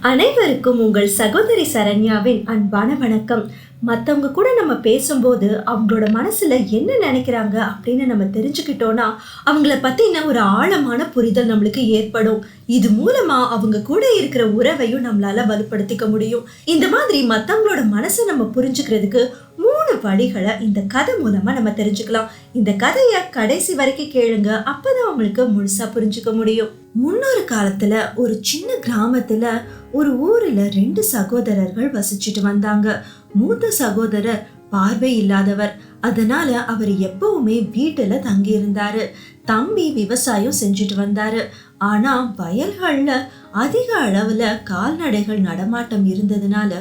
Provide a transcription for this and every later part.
அனைவருக்கும் உங்கள் சகோதரி சரண்யாவின் அன்பான வணக்கம். மற்றவங்க கூட நம்ம பேசும்போது அவங்களோட மனசுல என்ன நினைக்கிறாங்க அப்படின்னு நம்ம தெரிஞ்சுக்கிட்டோம்னா அவங்கள பத்தின ஒரு ஆழமான புரிதல் நம்மளுக்கு ஏற்படும். இது மூலமா அவங்க கூட இருக்கிற உறவையும் நம்மளால வலுப்படுத்திக்க முடியும். இந்த மாதிரி மற்றவங்களோட மனசை நம்ம புரிஞ்சுக்கிறதுக்கு மூணு வழிகளை இந்த கதை மூலமா நம்ம தெரிஞ்சுக்கலாம். இந்த கதையை கடைசி வரைக்கும் கேளுங்க அப்பதான் உங்களுக்கு முழுசா புரிஞ்சுக்க முடியும். முன்னொரு காலத்துல ஒரு சின்ன கிராமத்துல ஒரு ஊர்ல ரெண்டு சகோதரர்கள் வசிச்சுட்டு வந்தாங்க. மூத்த சகோதரர் பார்வை இல்லாதவர். அதனால அவர் எப்பவுமே வீட்டுல தங்கி இருந்தாரு தம்பி விவசாயம் செஞ்சுட்டு வந்தாரு. ஆனா வயல்கள்ல அதிக அளவுல கால்நடைகள் நடமாட்டம் இருந்ததுனால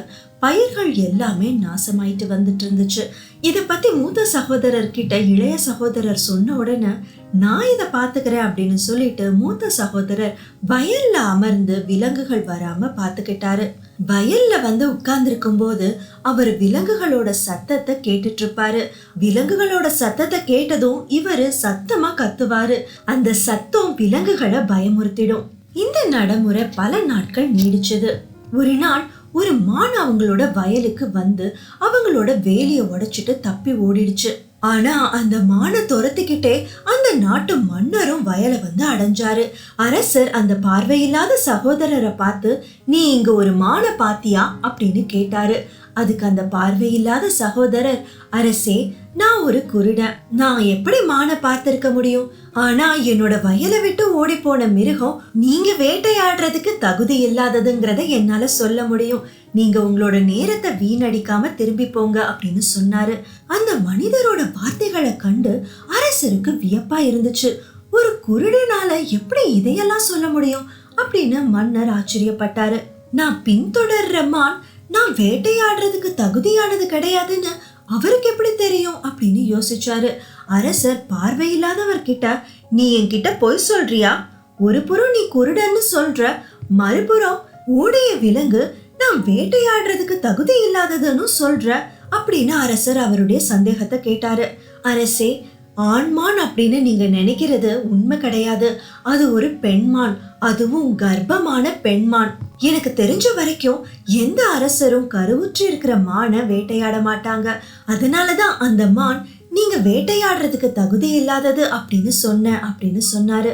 பயிர்கள் எல்லாமே நாசமாயிட்டு வந்துட்டு இருந்துச்சு இதை பத்தி மூத்த சகோதரர் கிட்ட இளைய சகோதரர் சொன்ன உடனே நான் இதை பார்த்துக்கிறேன் அப்படின்னு சொல்லிட்டு மூத்த சகோதரர் வயல்ல அமர்ந்து விலங்குகள் வராம பார்த்துக்கிட்டாரு. வயல்ல வந்து உட்கார்ந்துருக்கும் போது அவர் விலங்குகளோட சத்தத்தை கேட்டுட்டு இருப்பாரு விலங்குகளோட சத்தத்தை கேட்டதும் இவரு சத்தமா கத்துவாரு. அந்த சத்தம் விலங்குகளை பயமுறுத்திடும். இந்த நடைமுறை பல நாட்கள் நீடிச்சது. ஒரு நாள் ஒரு மான் அவங்களோட வயலுக்கு வந்து அவங்களோட வேலியை உடைச்சிட்டு தப்பி ஓடிடுச்சு. ஆனா அந்த மானை துரத்திக்கிட்டே அந்த நாட்டு மன்னரும் வயலை வந்து அடைஞ்சாரு. அரசர் அந்த பார்வையில்லாத சகோதரரை பார்த்து நீ இங்க ஒரு மானை பாத்தியா அப்படின்னு கேட்டாரு. அதுக்கு அந்த பார்வையில்லாத சகோதரர் அரசே நான் ஒரு குருடன். நான் எப்படி மானை பார்த்திருக்க முடியும்? ஆனா என்னோட வயலை விட்டு ஓடி போன மிருகம் நீங்க வேட்டையாடுறதுக்கு தகுதி இல்லாததுங்கிறத என்னால சொல்ல முடியும். நீங்க உங்களோட நேரத்தை வீணடிக்காம திரும்பி போங்க அப்படின்னு சொன்னாரு. அந்த மனிதரோட வார்த்தைகளை கண்டு அரசருக்கு வியப்பா இருந்துச்சு. ஒரு குருடனால எப்படி இதையெல்லாம் சொல்ல முடியும் அப்படின்னு மன்னர் ஆச்சரியப்பட்டாரு. நான் பின்தொடர்ற மான் நான் வேட்டையாடுறதுக்கு தகுதியானது கிடையாதுன்னு அவருக்கு எப்படி தெரியும் அப்படின்னு யோசிச்சாரு. அரசர் பார்வையில்லாதவர் கிட்ட நீ என்கிட்ட பொய் சொல்றியா? ஒரு புறம் நீ குருடன்னு சொல்ற மறுபுறம் ஊடைய விலங்கு நான் வேட்டையாடுறதுக்கு தகுதி இல்லாததுன்னு சொல்ற அப்படின்னு அரசர் அவருடைய சந்தேகத்தை கேட்டாரு. அரசே ஆண்மான் அப்படின்னு நீங்க நினைக்கிறது உண்மை கிடையாது. அது ஒரு பெண்மான் அதுவும் கர்ப்பமான பெண்மான். எனக்கு தெரிஞ்ச வரைக்கும் எந்த அரசரும் கருவுற்று இருக்கிற மானை வேட்டையாட மாட்டாங்க. அதனாலதான் அந்த மான் நீங்க வேட்டையாடுறதுக்கு தகுதி இல்லாதது அப்படின்னு சொன்ன அப்படின்னு சொன்னாரு.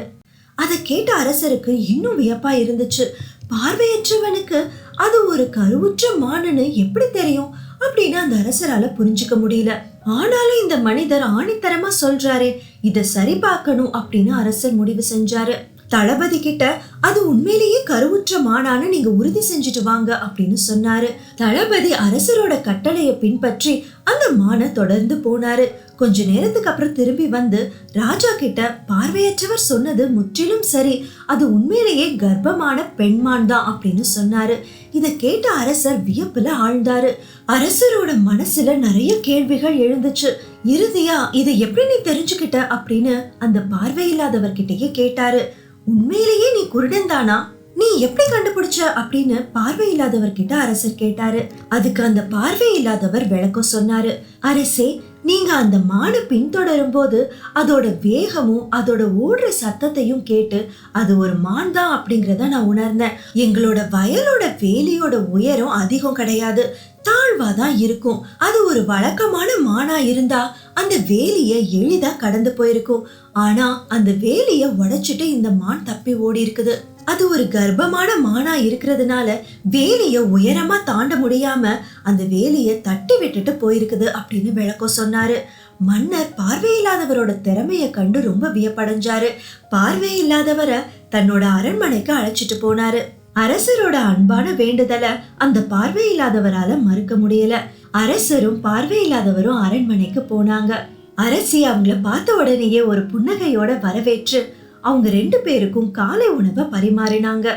அதை கேட்ட அரசருக்கு இன்னும் வியப்பா இருந்துச்சு. பார்வையற்றவனுக்கு அது ஒரு கருவுற்ற மானுன்னு எப்படி தெரியும் அப்படின்னு அந்த அரசரால புரிஞ்சுக்க முடியல. ஆனாலும் இந்த மனிதர் ஆணித்தரமா சொல்றாரு இத சரி பார்க்கணும் அப்படின்னு அரசர் முடிவு செஞ்சாரு. தளபதி கிட்ட அது உண்மையிலேயே கருவுற்ற மானான்னு நீங்க உறுதி செஞ்சுட்டு வாங்க அப்படின்னு சொன்னாரு. தளபதி அரசரோட கட்டளையை பின்பற்றி அந்த மானை தொடர்ந்து போனாரு. கொஞ்ச நேரத்துக்கு அப்புறம் திரும்பி வந்து ராஜா கிட்ட பார்வையற்றவர் சொன்னது முற்றிலும் சரி. அது உண்மையிலேயே கர்ப்பமான பெண்மான் தான் அப்படின்னு சொன்னாரு. இதை கேட்ட அரசர் வியப்புல ஆழ்ந்தாரு. அரசரோட மனசுல நிறைய கேள்விகள் எழுந்துச்சு. இறுதியா இதை எப்படி நீ தெரிஞ்சுக்கிட்ட? அப்படின்னு அந்த பார்வையில்லாதவர்கிட்டயே கேட்டாரு. உண்மையிலேயே நீ குருடன் தானா? நீ எப்படி கண்டுபிடிச்ச? அப்படின்னு பார்வையில்லாதவர் கிட்ட அரசர் கேட்டாரு. அதுக்கு அந்த பார்வையில்லாதவர் விளக்கம் சொன்னாரு. அரசே நீங்கள் அந்த மானை பின்தொடரும் போது அதோட வேகமும் அதோட ஓடுற சத்தத்தையும் கேட்டு அது ஒரு மான் தான் அப்படிங்கிறத நான் உணர்ந்தேன். எங்களோட வயலோட வேலியோட உயரம் அதிகம் கிடையாது. தாழ்வா தான் இருக்கும். அது ஒரு வழக்கமான மானா இருந்தா அந்த வேலியை எளிதா கடந்து போயிருக்கும். ஆனா அந்த வேலியை உடைச்சிட்டு இந்த மான் தப்பி ஓடி இருக்குது அது ஒரு கர்ப்பமான மானா இருக்கிறதுனால வேலியை உயரமா தாண்ட முடியாம அந்த வேலையை தட்டி விட்டுட்டு போயிருக்குது அப்படின்னு விளக்கம் சொன்னாரு. மன்னர் பார்வையில்லாதவரோட திறமையை கண்டு ரொம்ப வியப்படைஞ்சாரு. பார்வையில்லாதவரை தன்னோட அரண்மனைக்கு அழைச்சிட்டு போனாரு. அரசரோட அன்பான வேண்டுதலை அந்த பார்வையில்லாதவரால மறுக்க முடியல. அரசரும் பார்வையில்லாதவரும் அரண்மனைக்கு போனாங்க. அரசி அவங்கள பார்த்த உடனேயே ஒரு புன்னகையோட வரவேற்று அவங்க ரெண்டு பேருக்கும் காலை உணவை பரிமாறினாங்க.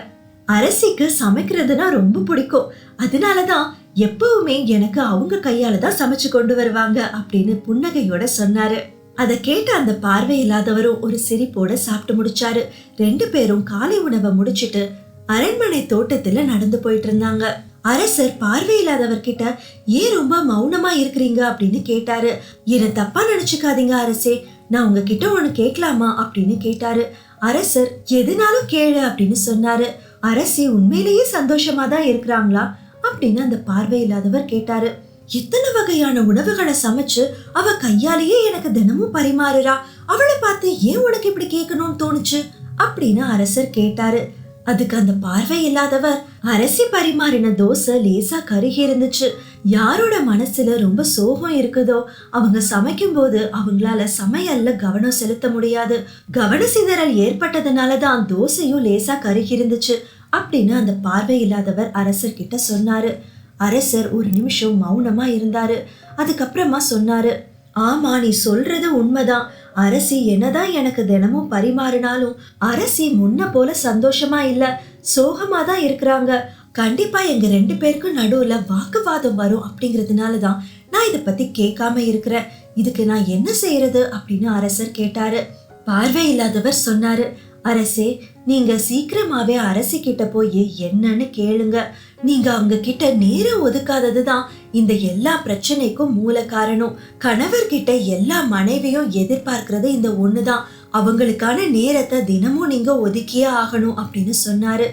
அரசிக்கு சமைக்கிறதுனா ரொம்ப பிடிக்கும். அதனாலதான் எப்பவுமே எனக்கு அவங்க கையால தான் சமைச்சு கொண்டு வருவாங்க அப்படின்னு புன்னகையோட சொன்னாரு. அதை கேட்ட அந்த பார்வை இல்லாதவரும் ஒரு சிரிப்போட சாப்பிட்டு முடிச்சாரு. ரெண்டு பேரும் காலை உணவை முடிச்சிட்டு அரண்மனை தோட்டத்துல நடந்து போயிட்டு இருந்தாங்க. அரசர் பார்வையில்லாதவர்கிட்ட ஏன் ரொம்ப மௌனமா இருக்கிறீங்க? அப்படின்னு கேட்டாரு. என்ன தப்பா நினைச்சுக்காதீங்க அரசே நான் உங்ககிட்ட ஒண்ணு கேட்கலாமா? அப்படின்னு கேட்டாரு. அரசர் எதுனாலும் கேளு அப்படின்னு சொன்னாரு. அரசி உண்மையிலேயே சந்தோஷமா தான் இருக்கிறாங்களா? அப்படின்னு அந்த பார்வை இல்லாதவர் கேட்டாரு. எத்தனை வகையான உணவுகளை சமைச்சு அவ கையாலேயே எனக்கு தினமும் பரிமாறுறா. அவளை பார்த்து ஏன் உனக்கு இப்படி கேட்கணும்னு தோணுச்சு? அப்படின்னு அரசர் கேட்டாரு. அதுக்கு அந்த பார்வை இல்லாதவர் அரசி பரிமாறின தோசை லேசா கருகி இருந்துச்சு. யாரோட மனசுல ரொம்ப சோகம் இருக்குதோ அவங்க சமைக்கும் போது அவங்களால சமையல்ல கவனம் செலுத்த முடியாது. கவன சிதறல் ஏற்பட்டதுனால தான் தோசையும் லேசா கருகி இருந்துச்சு. அப்படின்னு அந்த பார்வை இல்லாதவர் அரசர்கிட்ட சொன்னாரு. அரசர் ஒரு நிமிஷம் மௌனமா இருந்தாரு. அதுக்கப்புறமா சொன்னாரு ஆமா நீ சொல்றது உண்மைதான். அரசி என்னதான் எனக்கு தினமும் பரிமாறினாலும் அரசி முன்ன போல சந்தோஷமா இல்ல. சோகமா தான் இருக்கிறாங்க. கண்டிப்பா எங்க ரெண்டு பேருக்கும் நடுவுல வாக்குவாதம் வரும் அப்படிங்கிறதுனால தான் நான் இதை பத்தி கேட்காம இருக்கிறேன். இதுக்கு நான் என்ன செய்யறது? அப்படின்னு அரசர் கேட்டாரு. பார்வை இல்லாதவர் சொன்னாரு அரசே நீங்க சீக்கிரமாவே அரசி கிட்ட போய் என்னன்னு கேளுங்க. நீங்க அவங்க கிட்ட நேரம் ஒதுக்காதது தான் இந்த எல்லா பிரச்சனைக்கும் மூல காரணம். கணவர்கிட்ட எல்லா மனைவியும் எதிர்பார்க்கறது இந்த ஒண்ணுதான். அவங்களுக்கான நேரத்தை தினமும் நீங்க ஒதுக்கியே ஆகணும் அப்படின்னு சொன்னாரு.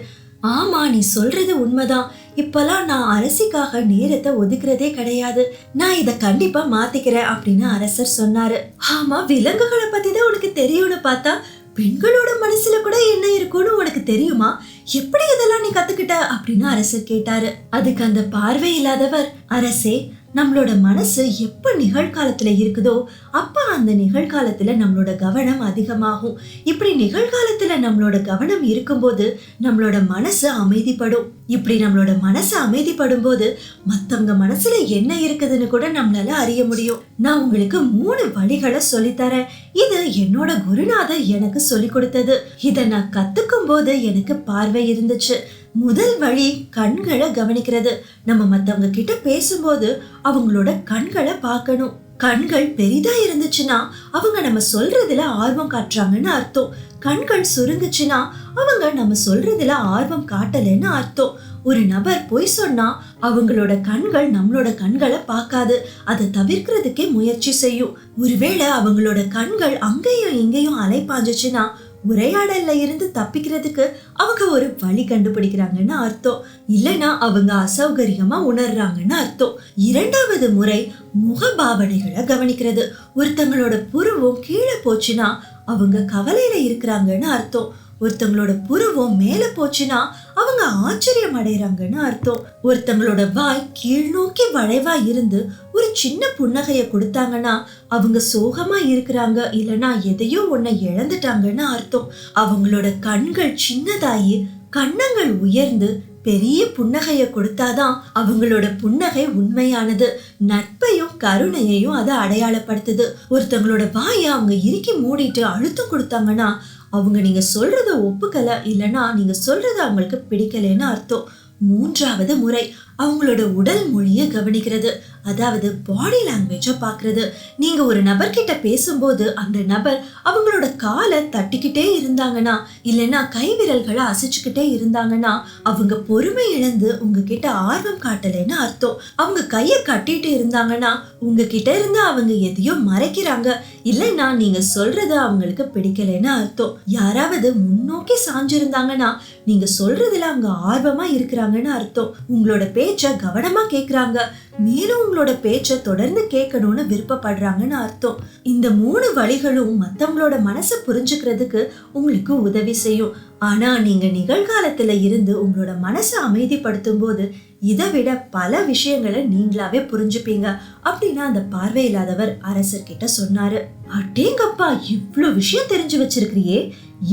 ஆமா நீ சொல்றது உண்மைதான். இப்பெல்லாம் நான் அரசிக்காக நேரத்தை ஒதுக்குறதே கிடையாது. நான் இத கண்டிப்பா மாத்திக்கிறேன் அப்படின்னு அரசர் சொன்னாரு. ஆமா விலங்குகளை பத்தி தான் உனக்கு தெரியும்னு பார்த்தா பெண்களோட மனசுல கூட என்ன இருக்கும்னு உனக்கு தெரியுமா? எப்படி இதெல்லாம் நீ கத்துக்கிட்ட? அப்படின்னு அரசர் கேட்டாரு. அதுக்கு அந்த பார்வை இல்லாதவர் அரசே நம்மளோட மனசு எப்போ நிகழ்காலத்தில் இருக்குதோ அப்போ அந்த நிகழ்காலத்தில் நம்மளோட கவனம் அதிகமாகும். இப்படி நிகழ்காலத்தில் நம்மளோட கவனம் இருக்கும்போது நம்மளோட மனசு அமைதிப்படும். இப்படி நம்மளோட மனசு அமைதிப்படும் போது மற்றவங்க மனசுல என்ன இருக்குதுன்னு கூட நம்மளால அறிய முடியும். நான் உங்களுக்கு மூணு வழிகளை சொல்லித்தரேன். இது என்னோட குருநாதர் எனக்கு சொல்லி கொடுத்தது. இதை நான் கத்துக்கும் போது எனக்கு பார்வை இருந்துச்சு. முதல் வழி கண்களை கவனிக்கிறது. நம்ம மத்தவங்க கிட்ட பேசும்போது அவங்களோட கண்களை பார்க்கணும். கண்கள் பெரிதா இருந்துச்சுன்னா அவங்க நம்ம சொல்றதுல ஆர்வம் காட்டுறாங்கன்னு அர்த்தம். கண்கள் சுருங்குச்சுன்னா அவங்க நம்ம சொல்றதுல ஆர்வம் காட்டலைன்னு அர்த்தம். ஒரு நபர் பொய் சொன்னா அவங்களோட கண்கள் நம்மளோட கண்களை பார்க்காது. அதை தவிர்க்கிறதுக்கே முயற்சி செய்யும். ஒருவேளை அவங்களோட கண்கள் அங்கேயும் இங்கேயும் அலைப்பாஞ்சிச்சுன்னா உரையாடல்ல இருந்து தப்பிக்கிறதுக்கு அவங்க ஒரு வழி கண்டுபிடிக்கிறாங்கன்னு அர்த்தம். இல்லைன்னா அவங்க அசௌகரியமா உணர்றாங்கன்னு அர்த்தம். இரண்டாவது முறை முகபாவனைகளை கவனிக்கிறது. ஒருத்தங்களோட புருவம் கீழே போச்சுன்னா அவங்க கவலையில இருக்கிறாங்கன்னு அர்த்தம். ஒருத்தங்களோட புருவம் மேலே போச்சுன்னா அவங்க ஆச்சரியம் அடைறாங்கன்னு அர்த்தம். ஒருத்தங்களோட வாய் கீழ் நோக்கி வளைவா இருந்து ஒரு சின்ன புன்னகைய கொடுத்தாங்கன்னா அவங்க சோகமா இருக்கிறாங்க இல்லனா எதையோ ஒன்ன இழந்துட்டாங்கன்னு அர்த்தம். அவங்களோட கண்கள் சின்னதாயி கன்னங்கள் உயர்ந்து பெரிய புன்னகையை கொடுத்தாதான் அவங்களோட புன்னகை உண்மையானது. நட்பையும் கருணையையும் அதை அடையாளப்படுத்துது. ஒருத்தங்களோட வாயை அவங்க இறுக்கி மூடிட்டு அழுத்தம் கொடுத்தாங்கன்னா அவங்க நீங்க சொல்றத ஒப்புக்கல இல்லைன்னா நீங்க சொல்றது அவங்களுக்கு பிடிக்கலைன்னு அர்த்தம். மூன்றாவது முறை அவங்களோட உடல் மொழியை கவனிக்கிறது. அதாவது பாடி லாங்குவேஜை பார்க்குறது. நீங்கள் ஒரு நபர்கிட்ட பேசும்போது அந்த நபர் அவங்களோட காலை தட்டிக்கிட்டே இருந்தாங்கன்னா இல்லைன்னா கை விரல்களை அசைச்சுக்கிட்டே இருந்தாங்கன்னா அவங்க பொறுமை இழந்து உங்ககிட்ட ஆர்வம் காட்டலைன்னு அர்த்தம். அவங்க கையை கட்டிட்டு இருந்தாங்கன்னா உங்ககிட்ட இருந்து அவங்க எதையோ மறைக்கிறாங்க. இல்லைன்னா நீங்க சொல்றது அவங்களுக்கு பிடிக்கலைன்னு அர்த்தம். யாராவது முன்னோக்கி சாஞ்சிருந்தாங்கன்னா நீங்க சொல்றதுல அவங்க ஆர்வமா இருக்கிறாங்கன்னு அர்த்தம். உங்களோட பேச்ச கவனமா கேக்குறாங்க. மேலும் உங்களோட பேச்ச தொடர்ந்து கேட்கணும்னு விருப்பப்படுறாங்கன்னு அர்த்தம். இந்த மூணு வழிகளும் மத்தவங்களோட மனசை புரிஞ்சுக்கிறதுக்கு உங்களுக்கு உதவி செய்யும். ஆனா நீங்க நிகழ்காலத்துல இருந்து உங்களோட மனசை அமைதிப்படுத்தும் போது இதை விட பல விஷயங்களை நீங்களாவே புரிஞ்சுப்பீங்க அப்படின்னு அந்த பார்வை இல்லாதவர் அரசர்கிட்ட சொன்னாரு அட்டேங்கப்பா இவ்வளோ விஷயம் தெரிஞ்சு வச்சிருக்கிறியே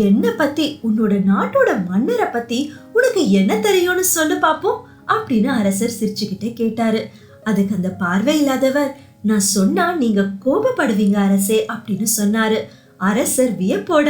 என்ன பத்தி உன்னோட நாட்டோட மன்னரை பத்தி உனக்கு என்ன தெரியும்னு சொல்லு பாப்போம் அப்படின்னு அரசர் சிரிச்சுக்கிட்டே கேட்டாரு. அதுக்கு அந்த பார்வை இல்லாதவர் நான் சொன்னா நீங்க கோபப்படுவீங்க அரசே அப்படின்னு சொன்னாரு. அரசர் வியப்போட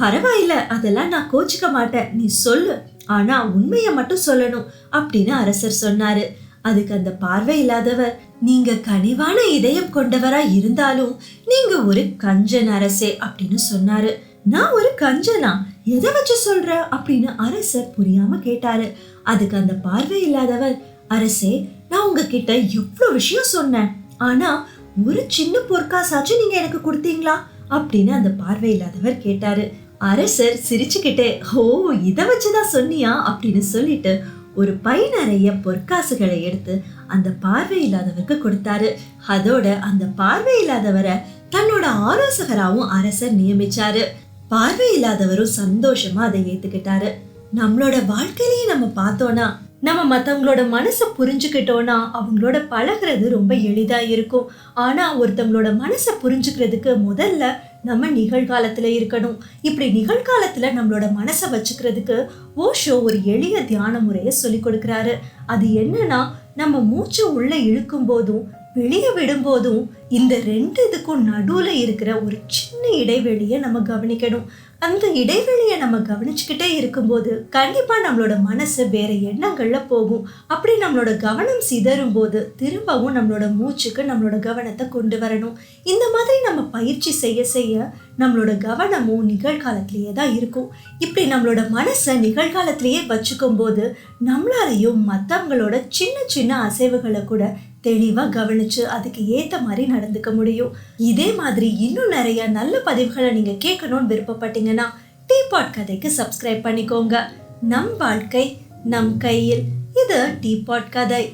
பரவாயில்ல அதெல்லாம் நான் கோச்சிக்க மாட்டேன் நீ சொல்லு ஆனா உண்மைய மட்டும் சொல்லணும் அப்படின்னு அரசர் சொன்னாரு. அதுக்கு அந்த பார்வை இல்லாதவர் நீங்க கனிவான இதயம் கொண்டவரா இருந்தாலும் நீங்க ஒரு கஞ்சன் அரசே அப்படின்னு சொன்னாரு. நான் ஒரு கஞ்சனா? எதை வச்சு சொல்ற? அப்படின்னு அரசர் புரியாம கேட்டாரு. அதுக்கு அந்த பார்வை இல்லாதவர் அரசே நான் உங்ககிட்ட எவ்வளோ விஷயம் சொன்னேன். ஆனா ஒரு சின்ன பொற்காசாச்சும் நீங்க எனக்கு கொடுத்தீங்களா? அப்படின்னு அந்த பார்வை இல்லாதவர் கேட்டாரு. அரசர் சிரிச்சுக்கிட்டே ஓ இதை வச்சுதான் சொன்னியா? அப்படின்னு சொல்லிட்டு ஒரு பை நிறைய பொற்காசுகளை எடுத்து அந்த பார்வை இல்லாதவருக்கு கொடுத்தாரு. அதோட அந்த பார்வை இல்லாதவரை தன்னோட ஆலோசகராகவும் அரசர் நியமிச்சாரு. பார்வை இல்லாதவரும் சந்தோஷமா அதை ஏத்துக்கிட்டாரு. நம்மளோட வாழ்க்கையிலேயே நம்ம பார்த்தோம்னா நம்ம மற்றவங்களோட மனசை புரிஞ்சுக்கிட்டோம்னா அவங்களோட பழகுறது ரொம்ப எளிதாக இருக்கும். ஆனால் ஒருத்தவங்களோட மனசை புரிஞ்சுக்கிறதுக்கு முதல்ல நம்ம நிகழ்காலத்தில் இருக்கணும். இப்படி நிகழ்காலத்தில் நம்மளோட மனசை வச்சுக்கிறதுக்கு ஓஷோ ஒரு எளிய தியான முறையை சொல்லி கொடுக்குறாரு. அது என்னன்னா நம்ம மூச்சு உள்ளே இழுக்கும் போதும் வெளியே விடும்போதும் இந்த ரெண்டு இதுக்கும் நடுவில் இருக்கிற ஒரு சின்ன இடைவெளியை நம்ம கவனிக்கணும். அந்த இடைவெளியை நம்ம கவனிச்சுக்கிட்டே இருக்கும்போது கண்டிப்பாக நம்மளோட மனசு வேற எண்ணங்களில் போகும். அப்படி நம்மளோட கவனம் சிதறும் போது திரும்பவும் நம்மளோட மூச்சுக்கு நம்மளோட கவனத்தை கொண்டு வரணும். இந்த மாதிரி நம்ம பயிற்சி செய்ய செய்ய நம்மளோட கவனமும் நிகழ்காலத்திலேயே தான் இருக்கும். இப்படி நம்மளோட மனசை நிகழ்காலத்திலேயே வச்சுக்கும் போது நம்மளாலையும் மற்றவங்களோட சின்ன சின்ன அசைவுகளை கூட தெளிவாக கவனிச்சு அதுக்கு ஏற்ற மாதிரி நடந்துக்க முடியும். இதே மாதிரி இன்னும் நிறைய நல்ல பதிவுகளை நீங்க கேட்கணும்னு விருப்பப்பட்டீங்கன்னா டீபாட் கதைக்கு சப்ஸ்கிரைப் பண்ணிக்கோங்க. நம் வாழ்க்கை நம் கையில். இது டீபாட் கதை.